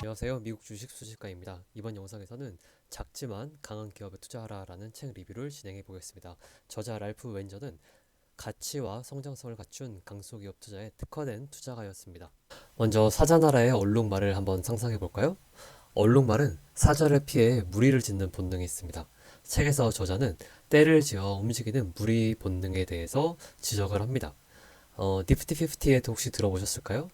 안녕하세요. 미국 주식 수집가입니다. 이번 영상에서는 작지만 강한 기업에 투자하라 라는 책 리뷰를 진행해 보겠습니다. 저자 랄프 웬저는 가치와 성장성을 갖춘 강소기업 투자에 특화된 투자가였습니다. 먼저 사자나라의 얼룩말을 한번 상상해 볼까요? 얼룩말은 사자를 피해 무리를 짓는 본능이 있습니다. 책에서 저자는 때를 지어 움직이는 무리 본능에 대해서 지적을 합니다. 어, 니프티 50에도 혹시 들어보셨을까요?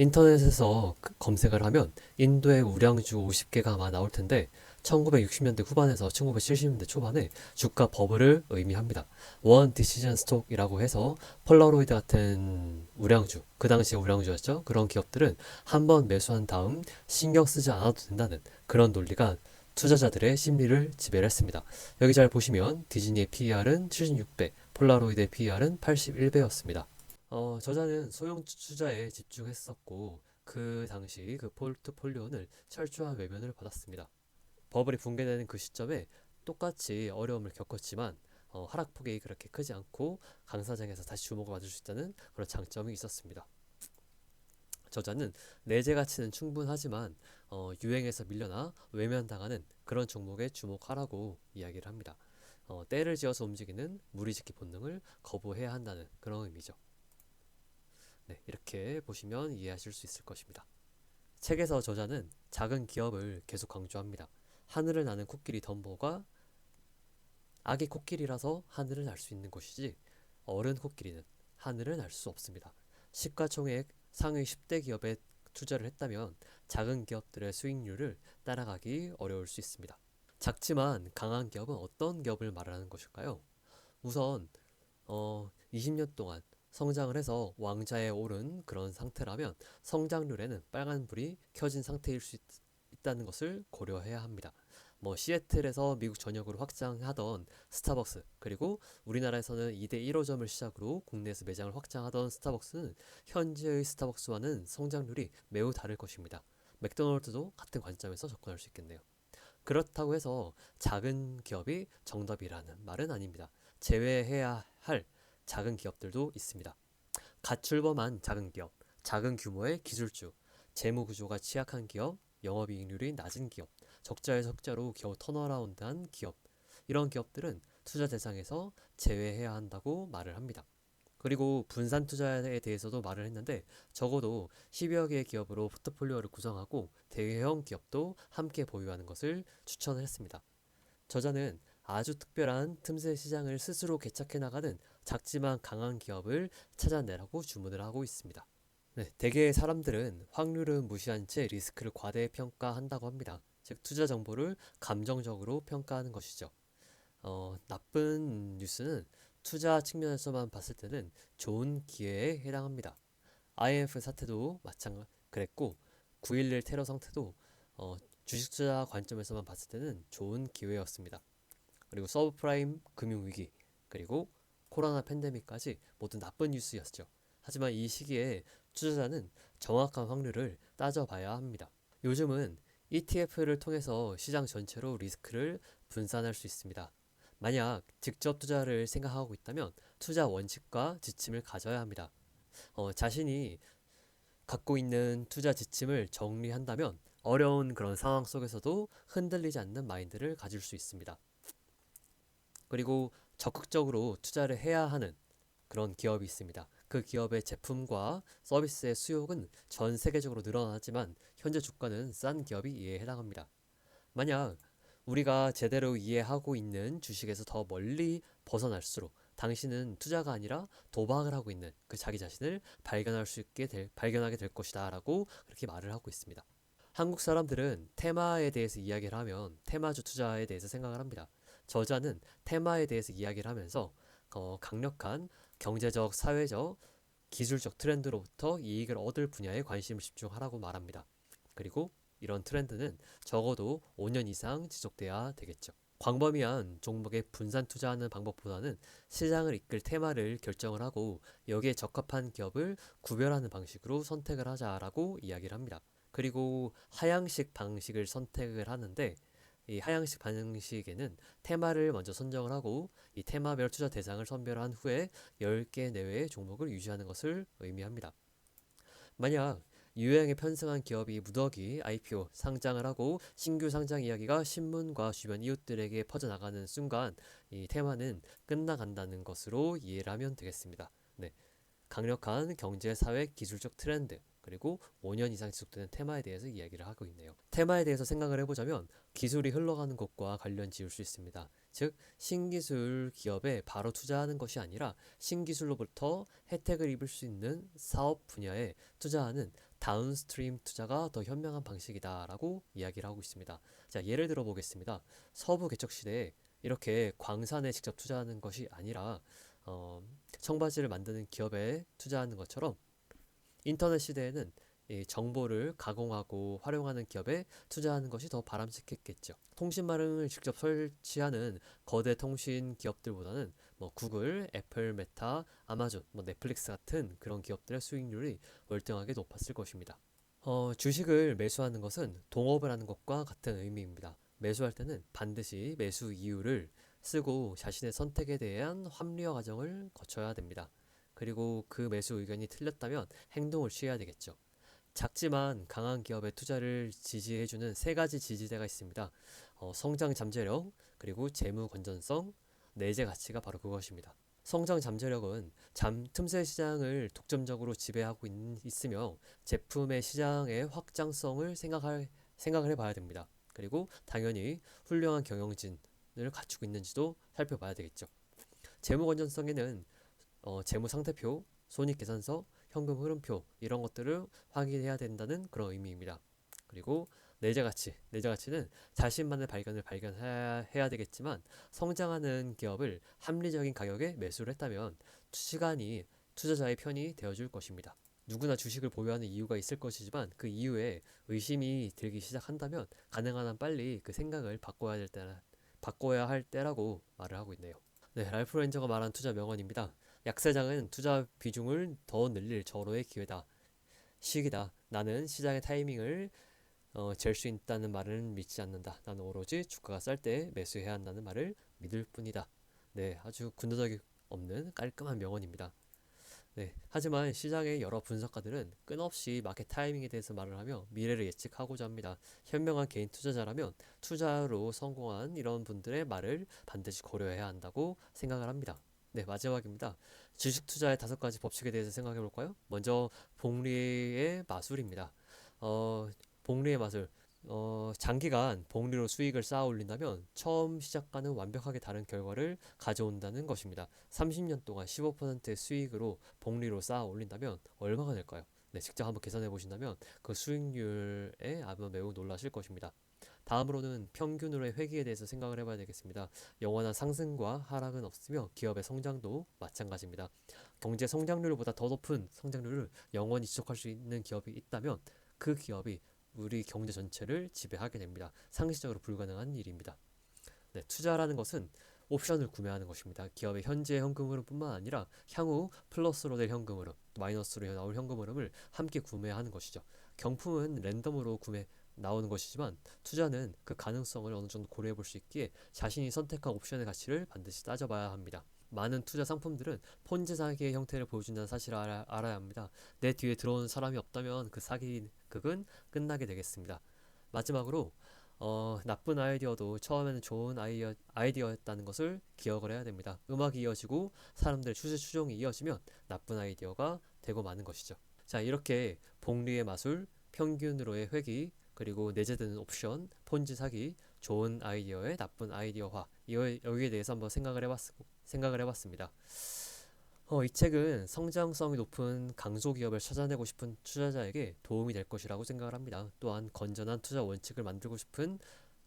인터넷에서 그 검색을 하면 인도의 우량주 50개가 아마 나올 텐데 1960년대 후반에서 1970년대 초반에 주가 버블을 의미합니다. 원 디시전 스톡이라고 해서 폴라로이드 같은 우량주, 그 당시에 우량주였죠. 그런 기업들은 한 번 매수한 다음 신경 쓰지 않아도 된다는 그런 논리가 투자자들의 심리를 지배를 했습니다. 여기 잘 보시면 디즈니의 PER은 76배, 폴라로이드의 PER은 81배였습니다. 어, 저자는 소형 투자에 집중했었고 그 당시 그 포트폴리오는 철저한 외면을 받았습니다. 버블이 붕괴되는 그 시점에 똑같이 어려움을 겪었지만 어, 하락폭이 그렇게 크지 않고 강사장에서 다시 주목을 받을 수 있다는 그런 장점이 있었습니다. 저자는 내재 가치는 충분하지만 어, 유행에서 밀려나 외면당하는 그런 종목에 주목하라고 이야기를 합니다. 어, 때를 지어서 움직이는 무리짓기 본능을 거부해야 한다는 그런 의미죠. 네, 이렇게 보시면 이해하실 수 있을 것입니다. 책에서 저자는 작은 기업을 계속 강조합니다. 하늘을 나는 코끼리 덤보가 아기 코끼리라서 하늘을 날 수 있는 것이지 어른 코끼리는 하늘을 날 수 없습니다. 시가총액 상위 10대 기업에 투자를 했다면 작은 기업들의 수익률을 따라가기 어려울 수 있습니다. 작지만 강한 기업은 어떤 기업을 말하는 것일까요? 우선 어, 20년 동안 성장을 해서 왕좌에 오른 그런 상태라면 성장률에는 빨간불이 켜진 상태일 수 있, 있다는 것을 고려해야 합니다. 뭐 시애틀에서 미국 전역으로 확장하던 스타벅스 그리고 우리나라에서는 2대 1호점을 시작으로 국내에서 매장을 확장하던 스타벅스는 현재의 스타벅스와는 성장률이 매우 다를 것입니다. 맥도날드도 같은 관점에서 접근할 수 있겠네요. 그렇다고 해서 작은 기업이 정답이라는 말은 아닙니다. 제외해야 할 작은 기업들도 있습니다. 가출범한 작은 기업, 작은 규모의 기술주, 재무 구조가 취약한 기업, 영업이익률이 낮은 기업, 적자의 적자로 겨우 턴어라운드한 기업, 이런 기업들은 투자 대상에서 제외해야 한다고 말을 합니다. 그리고 분산 투자에 대해서도 말을 했는데 적어도 10여 개의 기업으로 포트폴리오를 구성하고 대형 기업도 함께 보유하는 것을 추천을 했습니다. 저자는 아주 특별한 틈새 시장을 스스로 개척해 나가는 작지만 강한 기업을 찾아내라고 주문을 하고 있습니다. 네, 대개의 사람들은 확률은 무시한 채 리스크를 과대 평가한다고 합니다. 즉 투자 정보를 감정적으로 평가하는 것이죠. 어, 나쁜 뉴스는 투자 측면에서만 봤을 때는 좋은 기회에 해당합니다. IMF 사태도 마찬가지 그랬고 9.11 테러 상태도 어, 주식 투자 관점에서만 봤을 때는 좋은 기회였습니다. 그리고 서브프라임 금융 위기 그리고 코로나 팬데믹까지 모두 나쁜 뉴스였죠. 하지만 이 시기에 투자자는 정확한 확률을 따져봐야 합니다. 요즘은 ETF를 통해서 시장 전체로 리스크를 분산할 수 있습니다. 만약 직접 투자를 생각하고 있다면 투자 원칙과 지침을 가져야 합니다. 어, 자신이 갖고 있는 투자 지침을 정리한다면 어려운 그런 상황 속에서도 흔들리지 않는 마인드를 가질 수 있습니다. 그리고 적극적으로 투자를 해야 하는 그런 기업이 있습니다. 그 기업의 제품과 서비스의 수요는 전 세계적으로 늘어나지만 현재 주가는 싼 기업이 이에 해당합니다. 만약 우리가 제대로 이해하고 있는 주식에서 더 멀리 벗어날수록 당신은 투자가 아니라 도박을 하고 있는 그 자기 자신을 발견할 수 있게 될, 발견하게 될 것이다라고 그렇게 말을 하고 있습니다. 한국 사람들은 테마에 대해서 이야기를 하면 테마주 투자에 대해서 생각을 합니다. 저자는 테마에 대해서 이야기를 하면서 어, 강력한 경제적, 사회적, 기술적 트렌드로부터 이익을 얻을 분야에 관심을 집중하라고 말합니다. 그리고 이런 트렌드는 적어도 5년 이상 지속돼야 되겠죠. 광범위한 종목에 분산 투자하는 방법보다는 시장을 이끌 테마를 결정을 하고 여기에 적합한 기업을 구별하는 방식으로 선택을 하자라고 이야기를 합니다. 그리고 하향식 방식을 선택을 하는데 이 하향식 방식에는 테마를 먼저 선정을 하고 이 테마별 투자 대상을 선별한 후에 10개 내외의 종목을 유지하는 것을 의미합니다. 만약 유행에 편승한 기업이 무더기 IPO 상장을 하고 신규 상장 이야기가 신문과 주변 이웃들에게 퍼져나가는 순간 이 테마는 끝나간다는 것으로 이해를 하면 되겠습니다. 네. 강력한 경제, 사회, 기술적 트렌드 그리고 5년 이상 지속되는 테마에 대해서 이야기를 하고 있네요. 테마에 대해서 생각을 해보자면 기술이 흘러가는 것과 관련 지을 수 있습니다. 즉 신기술 기업에 바로 투자하는 것이 아니라 신기술로부터 혜택을 입을 수 있는 사업 분야에 투자하는 다운스트림 투자가 더 현명한 방식이다라고 이야기를 하고 있습니다. 자, 예를 들어 보겠습니다. 서부 개척 시대에 이렇게 광산에 직접 투자하는 것이 아니라 어, 청바지를 만드는 기업에 투자하는 것처럼 인터넷 시대에는 이 정보를 가공하고 활용하는 기업에 투자하는 것이 더 바람직했겠죠. 통신망을 직접 설치하는 거대 통신 기업들보다는 뭐 구글, 애플, 메타, 아마존, 뭐 넷플릭스 같은 그런 기업들의 수익률이 월등하게 높았을 것입니다. 어, 주식을 매수하는 것은 동업을 하는 것과 같은 의미입니다. 매수할 때는 반드시 매수 이유를 쓰고 자신의 선택에 대한 합리화 과정을 거쳐야 됩니다. 그리고 그 매수 의견이 틀렸다면 행동을 취해야 되겠죠. 작지만 강한 기업의 투자를 지지해주는 세 가지 지지대가 있습니다. 어, 성장 잠재력, 그리고 재무 건전성, 내재 가치가 바로 그것입니다. 성장 잠재력은 잠 틈새 시장을 독점적으로 지배하고 있, 으며 제품의 시장의 확장성을 생각할, 생각을 해봐야 됩니다. 그리고 당연히 훌륭한 경영진을 갖추고 있는지도 살펴봐야 되겠죠. 재무 건전성에는 어, 재무 상태표, 손익계산서, 현금 흐름표 이런 것들을 확인해야 된다는 그런 의미입니다. 그리고 내재 가치, 내재 가치는 자신만의 발견을 발견해야 되겠지만 성장하는 기업을 합리적인 가격에 매수를 했다면 시간이 투자자의 편이 되어줄 것입니다. 누구나 주식을 보유하는 이유가 있을 것이지만 그 이유에 의심이 들기 시작한다면 가능한 한 빨리 그 생각을 바꿔야 될 때라 바꿔야 할 때라고 말을 하고 있네요. 네, 랄프 렌저가 말한 투자 명언입니다. 약세장은 투자 비중을 더 늘릴 절호의 기회다. 시기다. 나는 시장의 타이밍을 어, 잴수 있다는 말은 믿지 않는다. 나는 오로지 주가가 쌀 때 매수해야 한다는 말을 믿을 뿐이다. 네, 아주 군더더기 없는 깔끔한 명언입니다. 네, 하지만 시장의 여러 분석가들은 끊없이 마켓 타이밍에 대해서 말을 하며 미래를 예측하고자 합니다. 현명한 개인 투자자라면 투자로 성공한 이런 분들의 말을 반드시 고려해야 한다고 생각을 합니다. 네, 마지막입니다. 주식 투자의 다섯 가지 법칙에 대해서 생각해 볼까요? 먼저 복리의 마술입니다. 어, 복리의 마술. 어, 장기간 복리로 수익을 쌓아 올린다면 처음 시작과는 완벽하게 다른 결과를 가져온다는 것입니다. 30년 동안 15%의 수익으로 복리로 쌓아 올린다면 얼마가 될까요? 네, 직접 한번 계산해 보신다면 그 수익률에 아마 매우 놀라실 것입니다. 다음으로는 평균으로의 회귀에 대해서 생각을 해봐야 되겠습니다. 영원한 상승과 하락은 없으며 기업의 성장도 마찬가지입니다. 경제 성장률보다 더 높은 성장률을 영원히 지속할 수 있는 기업이 있다면 그 기업이 우리 경제 전체를 지배하게 됩니다. 상시적으로 불가능한 일입니다. 네, 투자라는 것은 옵션을 구매하는 것입니다. 기업의 현재 현금 흐름뿐만 아니라 향후 플러스로 될 현금 흐름, 마이너스로 나올 현금 흐름을 함께 구매하는 것이죠. 경품은 랜덤으로 구매 나오는 것이지만 투자는 그 가능성을 어느 정도 고려해 볼 수 있기에 자신이 선택한 옵션의 가치를 반드시 따져봐야 합니다. 많은 투자 상품들은 폰지 사기의 형태를 보여준다는 사실을 알아, 알아야 합니다. 내 뒤에 들어오는 사람이 없다면 그 사기 극은 끝나게 되겠습니다. 마지막으로 어, 나쁜 아이디어도 처음에는 좋은 아이디어, 아이디어였다는 것을 기억을 해야 됩니다. 음악이 이어지고 사람들의 추세 추종이 이어지면 나쁜 아이디어가 되고 마는 것이죠. 자 이렇게 복리의 마술, 평균으로의 회귀, 그리고 내재되는 옵션, 폰지 사기, 좋은 아이디어의 나쁜 아이디어화 여기에 대해서 한번 생각을 해봤 생각을 해봤습니다. 어, 이 책은 성장성이 높은 강소 기업을 찾아내고 싶은 투자자에게 도움이 될 것이라고 생각을 합니다. 또한 건전한 투자 원칙을 만들고 싶은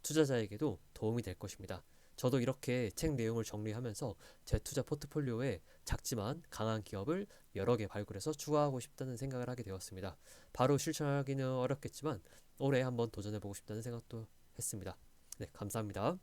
투자자에게도 도움이 될 것입니다. 저도 이렇게 책 내용을 정리하면서 제 투자 포트폴리오에 작지만 강한 기업을 여러 개 발굴해서 추가하고 싶다는 생각을 하게 되었습니다. 바로 실천하기는 어렵겠지만 올해 한번 도전해보고 싶다는 생각도 했습니다. 네, 감사합니다.